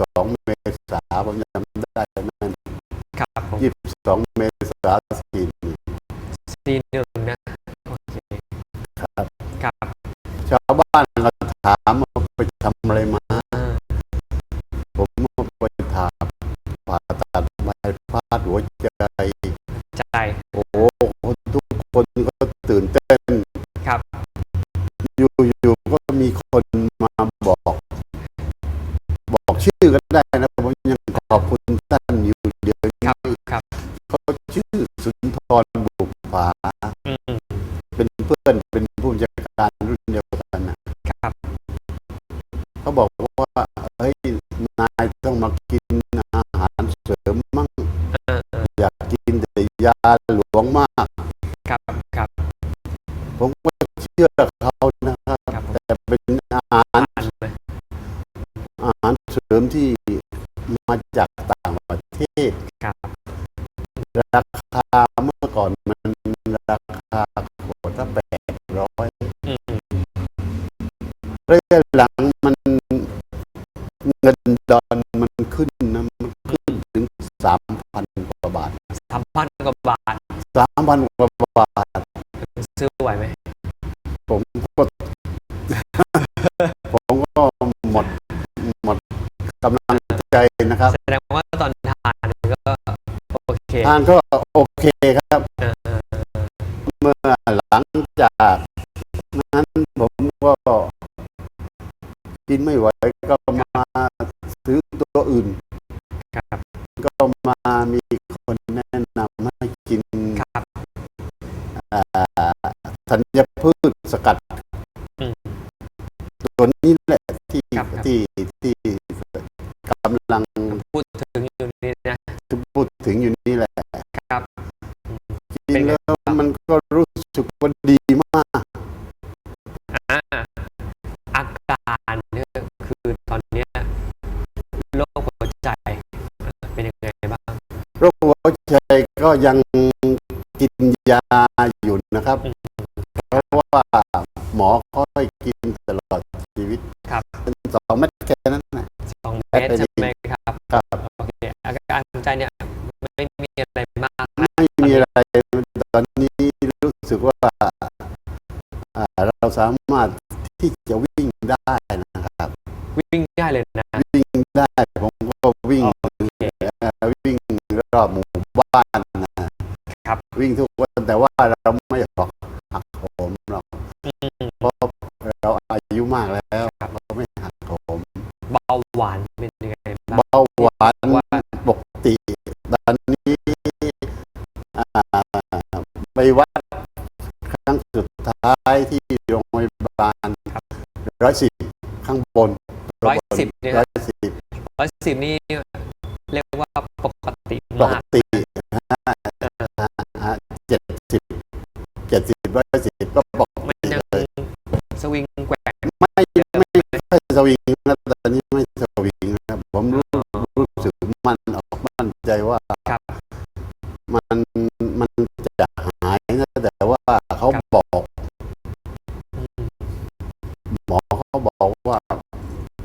สองเมษาผมจำได้แม่นครับผมยี่สิบสองเมษาสี่หนึ่งซีหนึ่งนะ โอเค ครับ ครับ ชาวบ้านก็ถามว่าไชื่อก็ได้นะผมยังขอบคุณท่านอยู่เดียวครับครับเขาชื่อสุนทรบุกผาอืมเป็นเพื่อนเป็นผู้จัดการรุ่นเดียวกันนะครับ เขาบอกว่าเฮ้ยนายต้องมากินอาหารเสริมมั่งเออเอออยากกินแต่ยา ที่มาจากต่างประเทศครับราคาเมื่อก่อนมันราคาขวดละแปดร้อยอืมระยะหลังมันเงินดอนมันขึ้นนะมันขึ้นถึงสามพันกว่าบาทสามพันกว่าบาทสามพันกว่าบาท ซื้อไหวไหมผม ใจนะครับ แสดงว่าตอนทานก็โอเคทานก็โอเคครับเออเออเออเมื่อหลังจากนั้นผมก็กินไม่ไหวก็มาซื้อตัวอื่นครับก็มามีคนแนะนำให้กินครับอ่าธัญพืชสกัดอืมตัวนี้แหละที่ครับครับที่ที่กำลัง พูดถึงอยู่นี่นะ พูด ถึงอยู่นี่แหละครับกินแล้วมันก็รู้สึกว่าดีมากอ่าอาการเนี่ยคือตอนเนี้ยโรคหัวใจเป็นยังไงบ้างโรคหัวใจก็ยังกินยาอยู่นะครับเพราะว่าหมอเขาให้กินตลอดชีวิตครับเป็นสองเม็ดแค่นั้นนะสองเมตรใช่ไหม ม่มีอะไรตอนนี้รู้สึกว่าอ่าเราสามารถที่จะวิ่งได้นะครับ วิ่งได้เลยนะ วิ่งได้ ผมก็วิ่งโอเคเอ่อวิ่งรอบหมู่บ้านนะครับวิ่งทุกวันแต่ว่าเราไม่หอกหักโหมหรอกอืมเพราะเราอายุมากแล้วเราไม่หักโหมเบาหวานเป็นยังไงบ้างเบาหวาน ท้ายที่โรงพยาบาลร้อยสิบข้างบนร้อยสิบเนี่ยร้อยสิบร้อยสิบนี่เรียกว่าปกติปมากติเจ็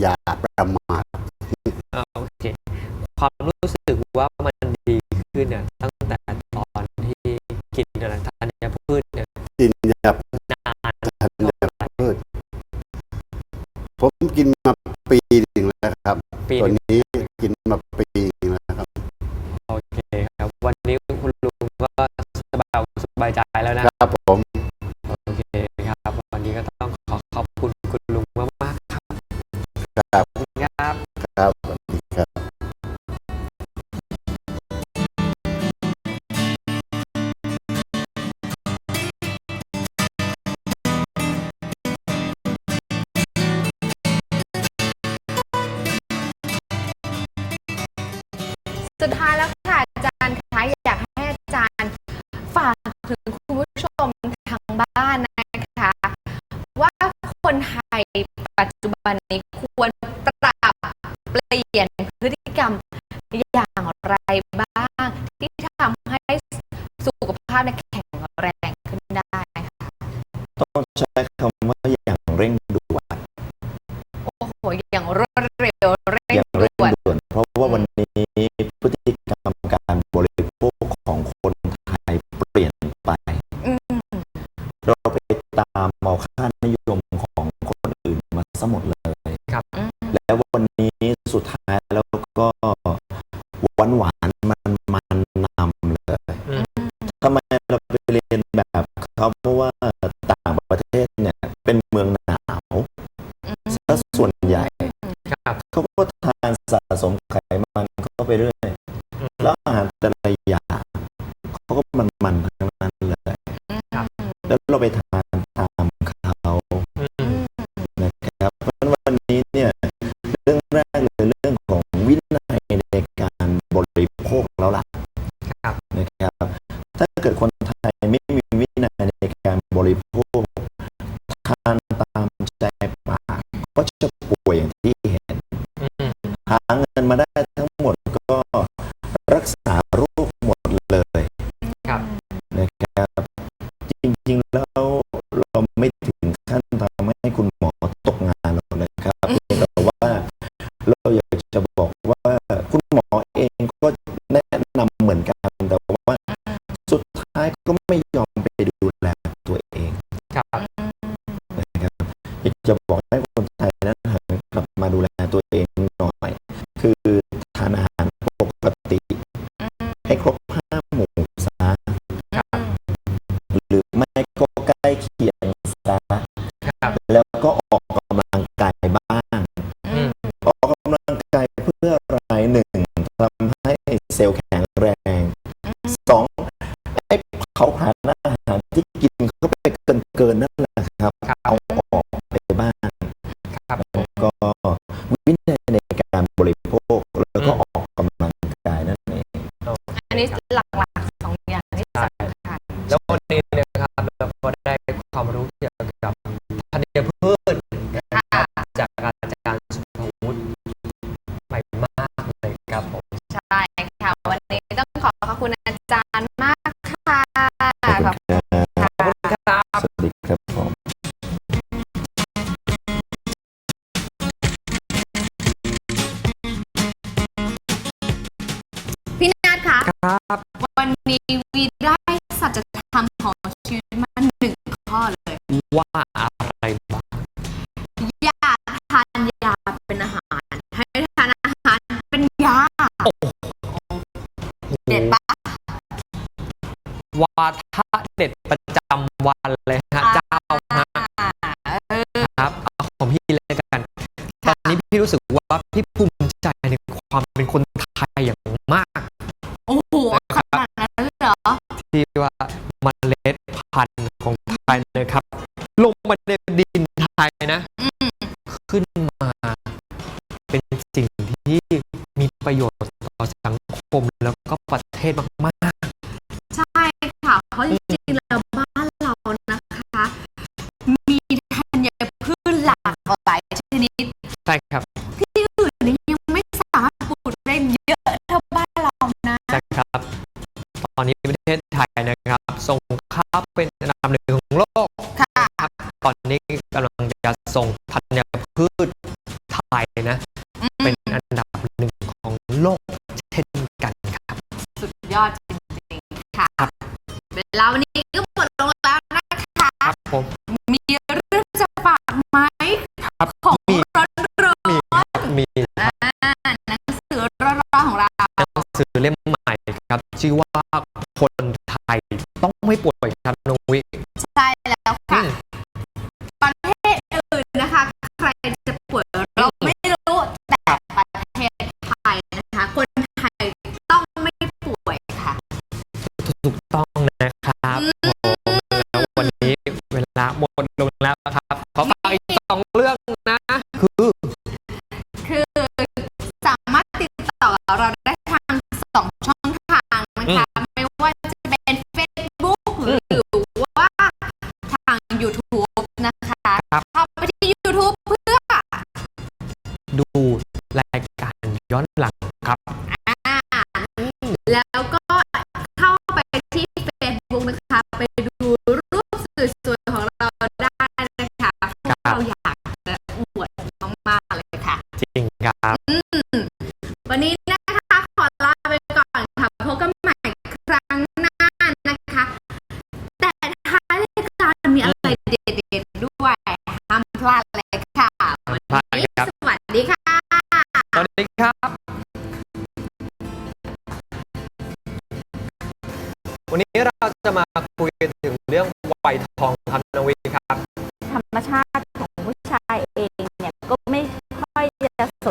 อย่าประมาทอ่าโอเค ความรู้สึกว่ามันดีขึ้นเนี่ยตั้งแต่ตอนที่กินอะไรทานยาพืชเนี่ยกินยา นานทันยาพืชผมกินมา สุดท้ายแล้วค่ะอาจารย์คะอยากให้อาจารย์ฝากถึงคุณผู้ชมทางบ้านนะคะว่าคนไทยปัจจุบันนี้ควรปรับเปลี่ยนพฤติกรรมอย่างไรบ้าง ที่ทำให้สุขภาพแข็งแรงขึ้นได้ค่ะต้องใช้ สุดท้ายแล้วก็หวานหวานมันมันนำเลยอืมทำไมเราไปเรียนแบบเขาเพราะว่าต่างประเทศเนี่ยเป็นเมืองหนาวอืมซะส่วนใหญ่ครับเขาก็ทานสะสมไขมันเข้าไปเรื่อยอืมแล้วอาหารแต่ละ อย่างที่เห็นอืมหาเงินมาได้ทั้งหมดก็รักษาโรคหมดเลยครับนะครับ จริงๆแล้วเราไม่ถึงขั้นทำให้คุณหมอตกงานหรอกนะครับเพียงแต่ว่าเราอยากจะบอกว่าคุณหมอเองก็แนะนำเหมือนกันแต่ว่าสุดท้ายก็ไม่ยอม เกินนั่นแหละครับครับเอา คะครับวันนี้วีได้สัจธรรมของชีวิตมาหนึ่งข้อเลย ว่าอะไรบ้างอย่าทานยาเป็นอาหาร ให้ทานอาหารเป็นยาเด็ดปะวาทะเด็ดประจำวันเลยฮะเจ้าฮะเออครับเอาของพี่เลยกัน ตอนนี้พี่รู้สึกว่าพี่ภูมิใจในความเป็นคนไท ที่ว่าเมล็ดพันธุ์ของไทยนะครับ ลงมาในดินไทยนะอืมขึ้นมาเป็นสิ่งที่มีประโยชน์ต่อสังคมแล้วก็ประเทศมากใช่ค่ะเพราะจริงๆแล้วบ้านเรานะคะ มีธัญพืชหลากหลายชนิดๆใช่ครับที่อื่นนี่ยังไม่สามารถปลูกได้เยอะเท่าบ้านเรานะใช่ครับ ตอนนี้ประเทศ ไทยนะครับ ส่งข้าวเป็นอันดับหนึ่งของโลกค่ะครับตอนนี้กำลังจะส่งธัญพืชไทยนะอืมเป็นอันดับหนึ่งของโลกเช่นกันครับ สุดยอดจริงๆค่ะเวลาวันนี้ก็หมดลงแล้วนะคะครับผมมีเรื่องจะฝากไหมครับของมีร้อนร้อนมีครับมีอ่าหนังสือร้อนๆของเราหนังสือเล่มใหม่ ครับ ชื่อว่าคนไทยต้องไม่ป่วยครับน้องวิใช่แล้วอืค่ะมประเทศอื่นนะคะ ใครจะป่วยเราไม่รู้แต่ประเทศไทยนะคะ คนไทยต้องไม่ป่วยค่ะ ถูกต้องนะครับผมแล้ววันนี้เวลาหมดลง ดูรายการย้อนหลังครับ ไปทองครับน้องวิครับ ธรรมชาติของผู้ชายเองเนี่ยก็ไม่ค่อยจะส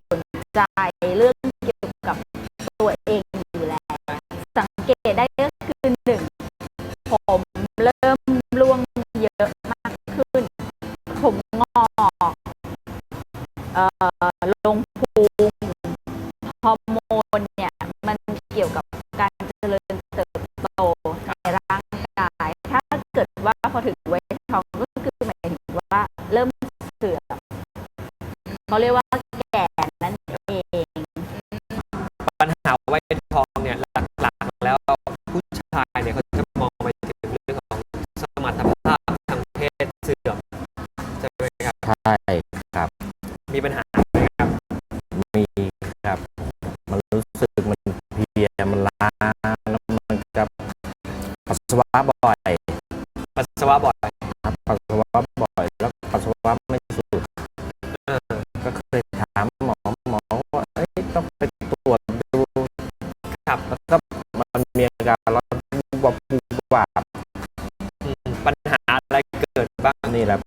ว่าปัญหาอะไรเกิดบ้างนี่แหละ